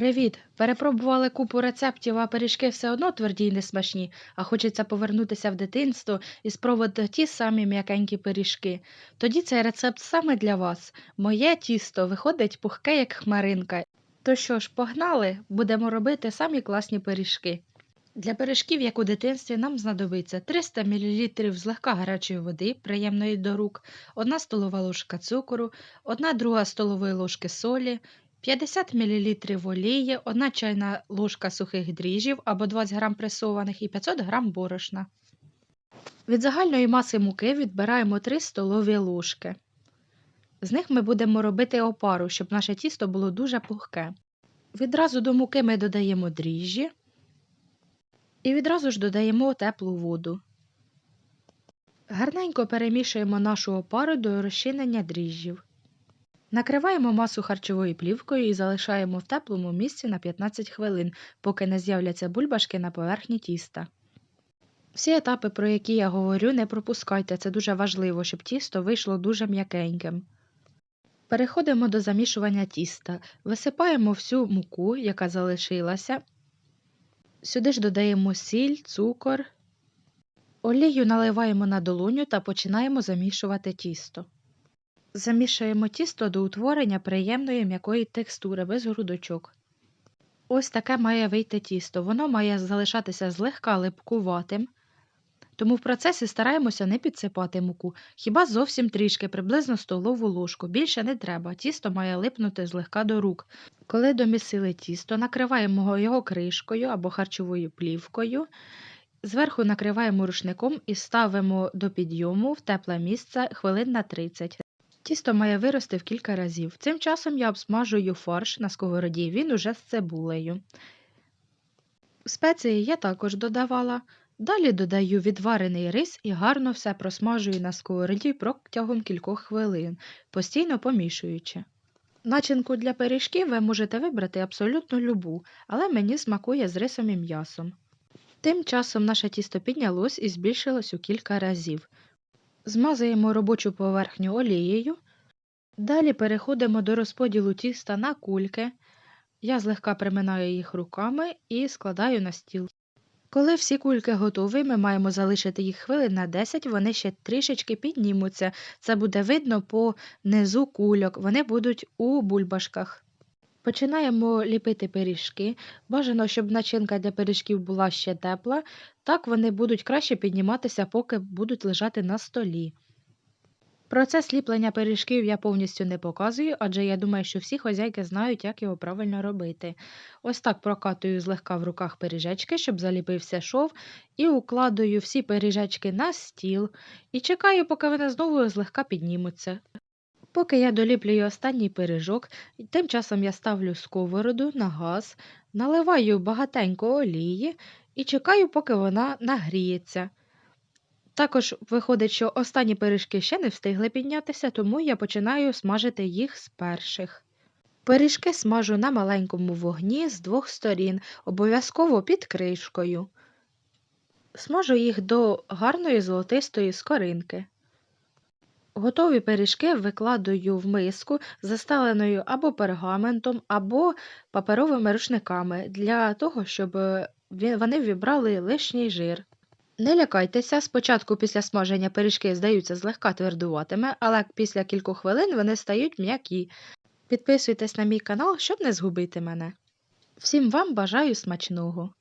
Привіт! Перепробували купу рецептів, а пиріжки все одно тверді й несмачні, а хочеться повернутися в дитинство і спробувати ті самі м'якенькі пиріжки. Тоді цей рецепт саме для вас. Моє тісто виходить пухке, як хмаринка. То що ж, погнали, будемо робити самі класні пиріжки. Для пиріжків, як у дитинстві, нам знадобиться 300 мл злегка гарячої води, приємної до рук, 1 столова ложка цукру, 1 друга столової ложки солі, 50 мл олії, 1 чайна ложка сухих дріжджів або 20 г пресованих і 500 г борошна. Від загальної маси муки відбираємо 3 столові ложки. З них ми будемо робити опару, щоб наше тісто було дуже пухке. Відразу до муки ми додаємо дріжджі і відразу ж додаємо теплу воду. Гарненько перемішуємо нашу опару до розчинення дріжджів. Накриваємо масу харчовою плівкою і залишаємо в теплому місці на 15 хвилин, поки не з'являться бульбашки на поверхні тіста. Всі етапи, про які я говорю, не пропускайте, це дуже важливо, щоб тісто вийшло дуже м'якеньким. Переходимо до замішування тіста. Висипаємо всю муку, яка залишилася. Сюди ж додаємо сіль, цукор. Олію наливаємо на долоню та починаємо замішувати тісто. Замішуємо тісто до утворення приємної м'якої текстури без грудочок. Ось таке має вийти тісто. Воно має залишатися злегка липкуватим, тому в процесі стараємося не підсипати муку, хіба зовсім трішки, приблизно столову ложку. Більше не треба, тісто має липнути злегка до рук. Коли домісили тісто, накриваємо його кришкою або харчовою плівкою. Зверху накриваємо рушником і ставимо до підйому в тепле місце хвилин на 30. Тісто має вирости в кілька разів. Цим часом я обсмажую фарш на сковороді, він уже з цибулею. Спеції я також додавала. Далі додаю відварений рис і гарно все просмажую на сковороді протягом кількох хвилин, постійно помішуючи. Начинку для пиріжків ви можете вибрати абсолютно любу, але мені смакує з рисом і м'ясом. Тим часом наше тісто піднялось і збільшилось у кілька разів. Змазуємо робочу поверхню олією. Далі переходимо до розподілу тіста на кульки. Я злегка приминаю їх руками і складаю на стіл. Коли всі кульки готові, ми маємо залишити їх хвилин на 10, вони ще трішечки піднімуться. Це буде видно по низу кульок, вони будуть у бульбашках. Починаємо ліпити пиріжки. Бажано, щоб начинка для пиріжків була ще тепла, так вони будуть краще підніматися, поки будуть лежати на столі. Процес ліплення пиріжків я повністю не показую, адже я думаю, що всі хозяйки знають, як його правильно робити. Ось так прокатую злегка в руках пиріжечки, щоб заліпився шов, і укладую всі пиріжечки на стіл і чекаю, поки вони знову злегка піднімуться. Поки я доліплюю останній пиріжок, тим часом я ставлю сковороду на газ, наливаю багатенько олії і чекаю, поки вона нагріється. Також виходить, що останні пиріжки ще не встигли піднятися, тому я починаю смажити їх з перших. Пиріжки смажу на маленькому вогні з двох сторін, обов'язково під кришкою. Смажу їх до гарної золотистої скоринки. Готові пиріжки викладаю в миску, застеленою або пергаментом, або паперовими рушниками, для того, щоб вони вібрали лишній жир. Не лякайтеся, спочатку після смаження пиріжки здаються злегка твердуватими, але після кількох хвилин вони стають м'які. Підписуйтесь на мій канал, щоб не згубити мене. Всім вам бажаю смачного!